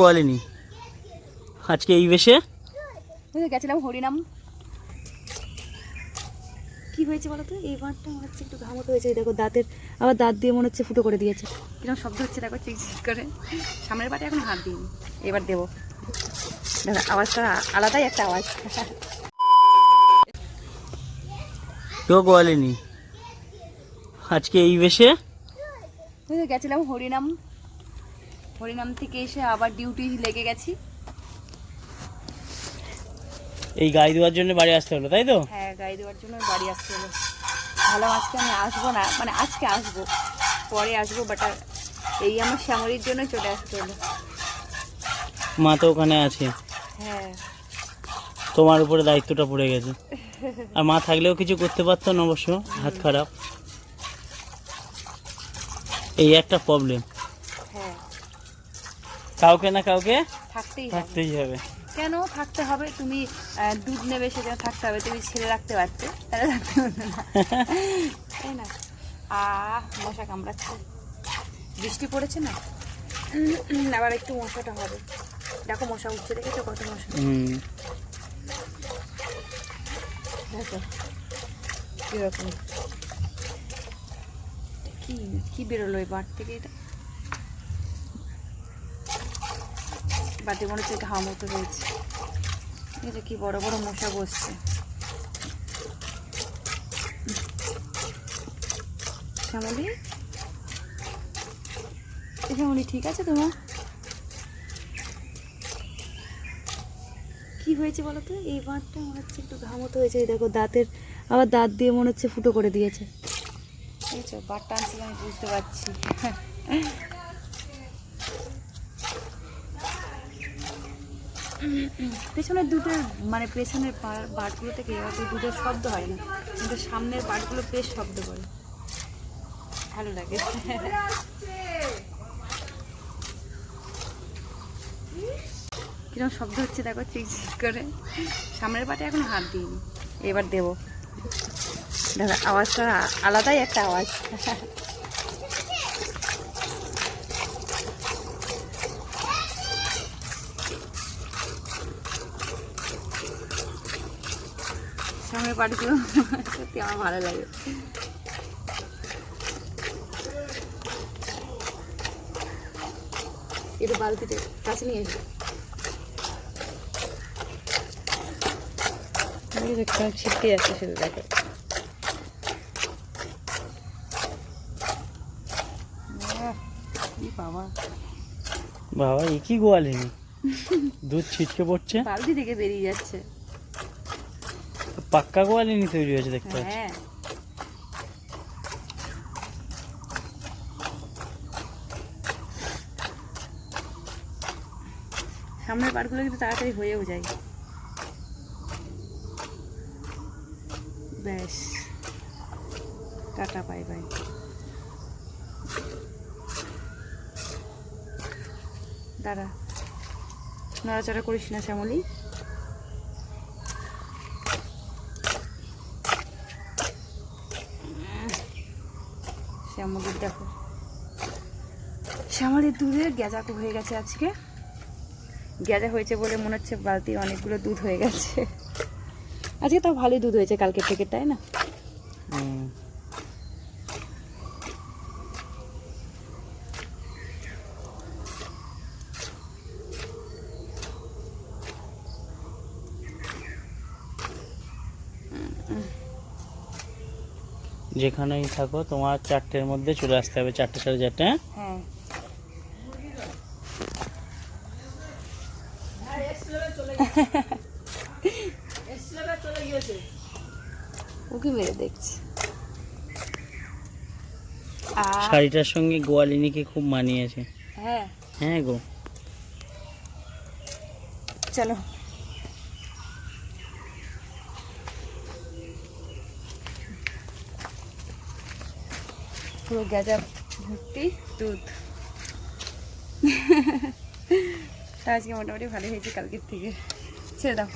বলেনি। আজকে এই বেশে? গেছিলাম হরিনাম। কি হয়েছে বলো তো এই বাঁটটা মনে হচ্ছে একটু ঘামতো হয়েছে। দেখো দাঁতের আবার দাঁত দিয়ে মনে হচ্ছে ফুটো করে দিয়েছে। কীরকম শব্দ হচ্ছে দেখো চিকচিক করে। সামনের বাটে এখন হাত দিইনি। এবার দেবো। দেখো আওয়াজটা আলাদাই একটা আওয়াজ। কেউ বলেনি। আজকে এই বেশে? গেছিলাম হরিনাম। হরিনাম থেকে এসে আবার ডিউটি লেগে গেছি। এই গাড়ি দেওয়ার জন্য বাড়ি আসতে হলো তাই তো? হ্যাঁ গাড়ি দেওয়ার জন্য বাড়ি আসতে হলো। ভালো আজকে আমি আসব না মানে আজকে আসব পরে আসব বাট এই আমার শ্যামলির জন্য চলে আসতে হলো। মা তো ওখানে আছে। হ্যাঁ। তোমার উপরে দায়িত্বটা পড়ে গেছে। আর মা থাকলেও কিছু করতে পারতো না অবশ্য হাত খারাপ। এই একটা প্রবলেম কাউকে না কাউকে থাকতেই হবে। থাকতেই হবে। কেন থাকতে হবে? তুমি দুধ নেবে সেটা থাকতে হবে। তুমি ছেলে রাখতে পারতে। তাহলে না। তাই না? আহ মশা কামড়াচ্ছে। বৃষ্টি পড়েছে না? আবার একটু মশাটা হবে। দেখো মশা উঠছে দেখেছ কত মশা? দেখো কীরকম। কি কি বেরোলো এই বাট থেকে এটা? বাটে মনে হচ্ছে ঘাম মতো হয়েছে। এটা কি বড় বড় মশা বসছে। শ্যামলি? শ্যামলি, ঠিক আছে তোমার? কি হয়েছে বলো তো? এই বাঁধটা মনে হচ্ছে একটু ঘামতো হয়েছে। দেখো দাঁতের, আবার দাঁত দিয়ে মনে হচ্ছে ফুটো করে দিয়েছে। বুঝছ বাঁটটা আনছিল আমি বুঝতে পারছি। পেছনের দুধের মানে পেছনের বাটগুলো থেকে অত দুধের শব্দ হয় না, কিন্তু সামনের বাটগুলো বেশ শব্দ করে। ভালো লাগে। কীরকম শব্দ হচ্ছে দেখো চিকচিক করে। সামনের পাটে এখন হাত দিইনি। এবার দেবো। দেখো, আওয়াজটা আলাদাই একটা আওয়াজ। সামনের পাটগুলো সত্যি আমার ভালো লাগে। একটু বালতিতে কাছে নিয়ে এসো। ছিটকে যাচ্ছে শুধু দেখো। বাবা। বাবা এ কি গোয়ালিনি? দুধ ছিটকে পড়ছে? বালতি থেকে বেরিয়ে যাচ্ছে। পাক্কা গোয়ালিনি তৈরি হয়েছে দেখতে পাচ্ছি। হ্যাঁ। সামনের পাটগুলো কিন্তু তাড়াতাড়ি হয়েও যায়। ব্যাস। টাটা, বাই বাই। দাঁড়া। নড়াচড়া করিস না শ্যামলি। শ্যামলির দেখো। শ্যামলির দুধে গ্যাজাকো হয়ে গেছে আজকে। গ্যাজা হয়েছে বলে মনে হচ্ছে বালতি অনেকগুলো দুধ হয়ে গেছে। আজকে তাও ভালোই দুধ হয়েছে কালকের থেকে, তাই না? যেখানেই থাকো তোমার চারটের মধ্যে চলে আসতে হবে। চারটে সাড়ে চারটে হ্যাঁ? হ্যাঁ। মেরে দেখছি। শাড়িটার সঙ্গে গোয়ালিনীকে খুব মানিয়েছে। হ্যাঁ। হ্যাঁ গো। চলো। পুরো গেজা ভর্তি দুধ। তা আজকে মোটামুটি ভালো হয়েছে কালকের থেকে। ছেড়ে দাও।